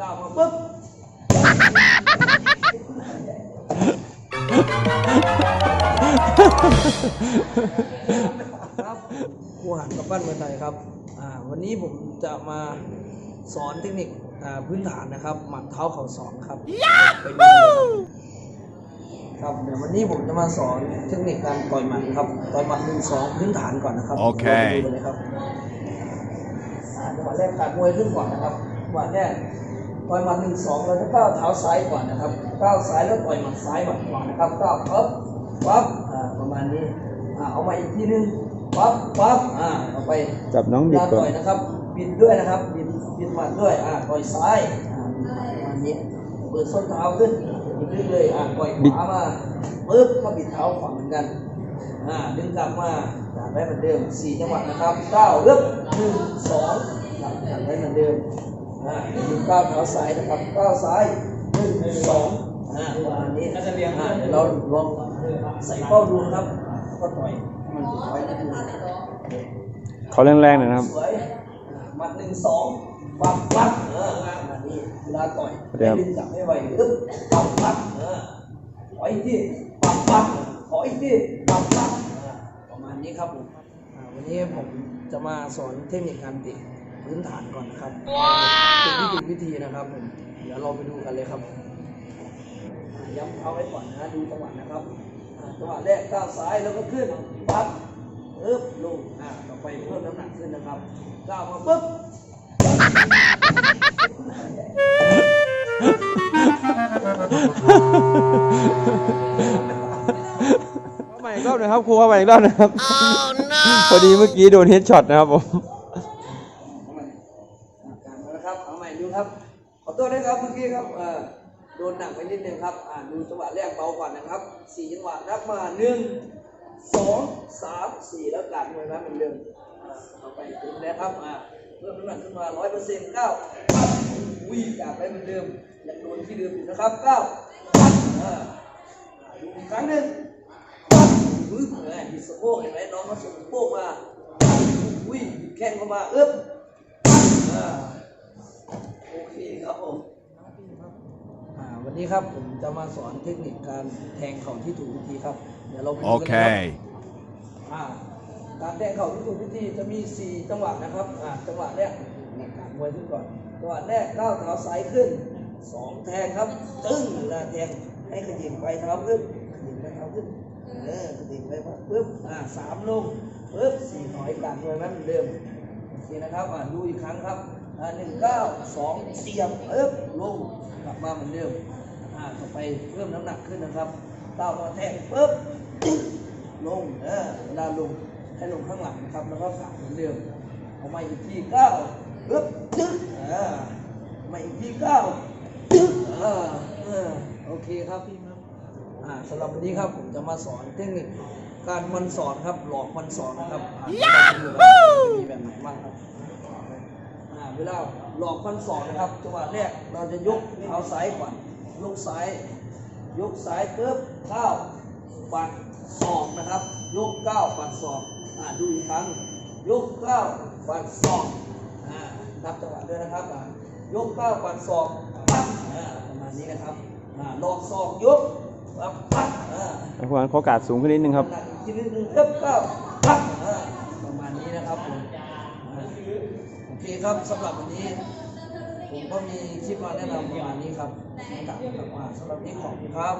ก้าวมาปุ๊บครับครูหันกับบ้านเมืองไทยครับอ่าวันนี้ผมจะมาสอนเทคนิคอ่าพื้นฐานนะครับ หมัดเท้าเข่าสองครับไปดูเลยครับครับเดี๋ยววันนี้ผมจะมาสอนเทคนิคการต่อยหมัดครับต่อยหมัดหนึ่งสองพื้นฐานก่อนนะครับโอเคดี๋ยวราไปดูกันเลยครับอ่าจังหวะแรกการมวยขึ้นก่อนนะครับจังหวะแรก ต่อยหมัดหนึ่งสองเราจะก้าวเท้าซ้ายก่อนนะครับก้าวซ้ายแล้วต่อยหมัดซ้ายหมัดขวานะครับก้าวปั๊บปั๊บอ่าประมาณนี้อ่าเอามาอีกทีนึงปั๊บปั๊บอ่าเอาไปจับน้องบิดเวลาก่อต่อนยนะครับบิดด้วยนะครับบิดบิดหมัดด้วยอ่าต่อยซ้ายอ่าบิดหมัดประมาณนี้เปิดส้นเท้าขึ้นบิดเรื่อยๆอ่าต่อยขวามาปึ๊บก็บิดเท้าขวาเหมือนกันอ่าดึงกลับมาจับไว้เหมือนเดิมสี่จังหวะนะครับเก้าเริ่มหนึ่งสองจับจับไว้เหมือนเดิม อ่าดึงก้าวเท้าซ้ายนะครับก้าวซ้ายหนึ่งสองอ่าประมาณนี้อ่าเดี๋ยวเราลองใส่เป้าดูนะครับก็ต่อยให้มันติดไว้นิดนึงเขาแรงๆหน่อยนะครับสวยหมัดหนึ่งสองปักปักเออมานี่เวลาต่อยเดี๋ยวดึงจับให้ไวอึ๊บปักปักเออขออีกทีปักปักขออีกทีปักปักเออประมาณนี้ครับผมอ่าวันนี้ผมจะมาสอนเทคนิคการเตะ พื้นฐานก่อนนะครับเป็นวิธีวิธีนะครับผมเดี๋ยวเราไปดูกันเลยครับอ่าย้ำเอาไว้ก่อนนะดูจังหวะนะครับอ่าจังหวะแรกก้าวซ้ายแล้วก็ขึ้นปั๊บปึ๊บลงอ่าต่อไปเพิ่มน้ำหนักขึ้นนะครับก้าวมาปึ๊บเข้าใหม่อีกรอบหนะครับครูเข้าใหม่อีกรอบนะครับ พอดีเมื่อกี้โดนเฮดช็อตนะครับผม เอาใหม่อ่าการมาแล้วครับ เอาใหม่ดูครับ ขอ โทษนะครับเมื่อกี้ครับโดนหนักไปนิดนึงครับอ่าดูจังหวะแรกเบาก่อนนะครับสี่จังหวะนับมาหนึ่งสองสามสี่แล้วการมวยนะเหมือนเดิมอ่าต่อไปถึงแล้วครับอ่าเพิ่มน้ำหนักขึ้นมาร้อยเปอร์เซ็นต์เก้าวิ่งจากไปเหมือนเดิมยังโดนที่เดิมอยู่นะครับเก้าอ่าดูอีกครั้งหนึ่งปั๊บปึ๊บแหมบิดสะโพกเห็นไหมน้องเขาส่งสะโพกมาอุ้ยบิดแข้งเข้ามาอึ๊บอ่าโอ เคครับผมอ่าวันนี้ครับผมจะมาสอนเทคนิคการแทงเข่าที่ถูกวิธีครับ เดี๋ยวเราไปดูกันเลยครับ Okay. อ่าการแทงเข่าที่ถูกวิธีจะมี 4 จังหวะนะครับอ่าจังหวะแรกหลักการมวยขึ้นก่อนจังหวะแรกก้าวเท้าซ้ายขึ้นสองแทงครับตึ้งเวลาแทงให้ขยิบไปเท้าขึ้นขยิบไปเท้าขึ้นเออขยิบไปปุ๊บอ่าสามลงปุ๊บสี่ถอยการมวยนั้นเหมือนเดิม โอเคนะครับอ่าดูอีกครั้งครับอ่าหนึ่งเก้าสองเสียบปุ๊บลงกลับมาเหมือนเดิมอ่าต่อไปเพิ่มน้ำหนักขึ้นนะครับก้ามาแทงปุ๊บลงเออเวลาลงให้ลงข้างหลังนะครับแล้วก็ขาเหมือนเดิมเอามาอีกทีเก้าปึ๊บจึ๊กเออมาอีกทีเก้าจึ๊กเออเออโอเคครับพี่ อ่าสำหรับวันนี้ครับผมจะมาสอนเทคนิคการมันสอนครับหลอกมันสอนนะครับอ่ากมีแบบไหนบ้างครับอ่าเวลาหลอกมันสอนนะครับจังหวะแรกเราจะยกเท้าซ้ายก่อนยกซ้าย ยกซ้ายปุ๊บเข้าปัดศอกนะครับ ยกเก้าปัดศอกอ่าดูอีกครั้ง ยกเก้าปัดศอกอ่านับจังหวะด้วยนะครับอ่ายกเก้าปัดศอกปั๊บอ่าประมาณนี้นะครับอ่าลอกศอกยก ปั๊บปั๊บอ่าครูอันขอกาดสูงขึ้นนิดนึงครับ หนักอีกทีนึงเก้าเก้าปั๊บอ่าประมาณนี้นะครับผมอ่าโอเคครับสำหรับวันนี้ ผมก็มีคลิปมาแนะนำประมาณนี้ครับกับกับอ่าสำหรับวันนี้ขอบคุณครับ